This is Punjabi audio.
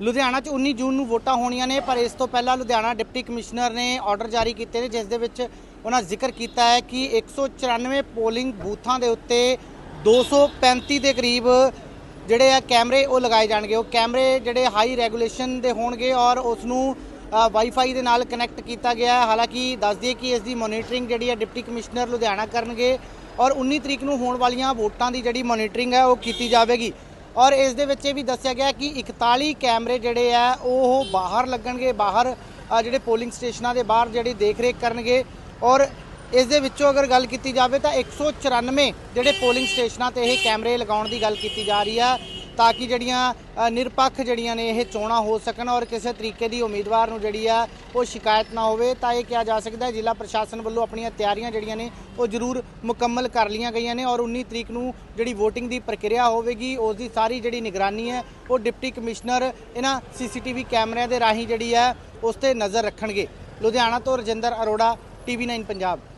ਲੁਧਿਆਣਾ 'ਚ 19 ਜੂਨ ਨੂੰ ਵੋਟਾਂ ਹੋਣੀਆਂ ਨੇ, ਪਰ ਇਸ ਤੋਂ ਪਹਿਲਾਂ ਲੁਧਿਆਣਾ ਡਿਪਟੀ ਕਮਿਸ਼ਨਰ ਨੇ ਆਰਡਰ ਜਾਰੀ ਕੀਤੇ ਨੇ, ਜਿਸ ਦੇ ਵਿੱਚ ਉਹਨਾਂ ਜ਼ਿਕਰ ਕੀਤਾ ਹੈ ਕਿ 194 ਪੋਲਿੰਗ ਬੂਥਾਂ ਦੇ ਉੱਤੇ 235 ਦੇ ਕਰੀਬ ਜਿਹੜੇ ਆ ਕੈਮਰੇ ਉਹ ਲਗਾਏ ਜਾਣਗੇ। ਉਹ ਕੈਮਰੇ ਜਿਹੜੇ ਹਾਈ ਰੈਗੂਲੇਸ਼ਨ ਦੇ ਹੋਣਗੇ ਔਰ ਉਸ ਨੂੰ ਵਾਈਫਾਈ ਦੇ ਨਾਲ ਕਨੈਕਟ ਕੀਤਾ ਗਿਆ ਹੈ। ਹਾਲਾਂਕਿ ਦੱਸ ਦਈਏ ਕਿ ਇਸ ਦੀ ਮੋਨੀਟਰਿੰਗ ਜਿਹੜੀ ਹੈ ਡਿਪਟੀ ਕਮਿਸ਼ਨਰ ਲੁਧਿਆਣਾ ਕਰਨਗੇ ਔਰ 19 ਤਰੀਕ ਨੂੰ ਹੋਣ ਵਾਲੀਆਂ ਵੋਟਾਂ ਦੀ ਜਿਹੜੀ ਮੋਨੀਟਰਿੰਗ ਹੈ ਉਹ ਕੀਤੀ ਜਾਵੇਗੀ। ਔਰ ਇਸ ਦੇ ਵਿੱਚ ਇਹ ਵੀ ਦੱਸਿਆ ਗਿਆ ਕਿ 41 ਕੈਮਰੇ ਜਿਹੜੇ ਆ, ਉਹ ਬਾਹਰ ਲੱਗਣਗੇ, ਬਾਹਰ ਜਿਹੜੇ ਪੋਲਿੰਗ ਸਟੇਸ਼ਨਾਂ ਦੇ ਬਾਹਰ ਜਿਹੜੀ ਦੇਖ-ਰੇਖ ਕਰਨਗੇ। ਔਰ ਇਸ ਦੇ ਵਿੱਚੋਂ ਅਗਰ ਗੱਲ ਕੀਤੀ ਜਾਵੇ ਤਾਂ 194 ਜਿਹੜੇ ਪੋਲਿੰਗ ਸਟੇਸ਼ਨਾਂ ਤੇ ਇਹ ਕੈਮਰੇ ਲਗਾਉਣ ਦੀ ਗੱਲ ਕੀਤੀ ਜਾ ਰਹੀ ਆ। ਤਾਂ ਕਿ ਜਿਹੜੀਆਂ ਨਿਰਪੱਖ ਜਿਹੜੀਆਂ ਨੇ ਇਹ ਚੋਣਾਂ ਹੋ ਸਕਣ ਔਰ ਕਿਸੇ ਤਰੀਕੇ ਦੀ ਉਮੀਦਵਾਰ ਨੂੰ ਜਿਹੜੀ ਆ ਉਹ ਸ਼ਿਕਾਇਤ ਨਾ ਹੋਵੇ, ਤਾਂ ਇਹ ਕਿਹਾ ਜਾ ਸਕਦਾ ਹੈ ਜ਼ਿਲ੍ਹਾ ਪ੍ਰਸ਼ਾਸਨ ਵੱਲੋਂ ਆਪਣੀਆਂ ਤਿਆਰੀਆਂ ਜਿਹੜੀਆਂ ਨੇ ਉਹ ਜ਼ਰੂਰ ਮੁਕੰਮਲ ਕਰ ਲਈਆਂ ਗਈਆਂ ਨੇ ਔਰ 19 ਤਰੀਕ ਨੂੰ ਜਿਹੜੀ VOTING ਦੀ ਪ੍ਰਕਿਰਿਆ ਹੋਵੇਗੀ, ਉਸ ਦੀ ਸਾਰੀ ਜਿਹੜੀ ਨਿਗਰਾਨੀ ਹੈ, ਉਹ ਡਿਪਟੀ ਕਮਿਸ਼ਨਰ ਇਹਨਾਂ ਸੀਸੀਟੀਵੀ ਕੈਮਰਿਆਂ ਦੇ ਰਾਹੀਂ ਜਿਹੜੀ ਹੈ, ਉਸ ਤੇ ਨਜ਼ਰ ਰੱਖਣਗੇ। ਲੁਧਿਆਣਾ ਤੋਂ ਰਜਿੰਦਰ ਅਰੋੜਾ, ਟੀਵੀ 9 ਪੰਜਾਬ।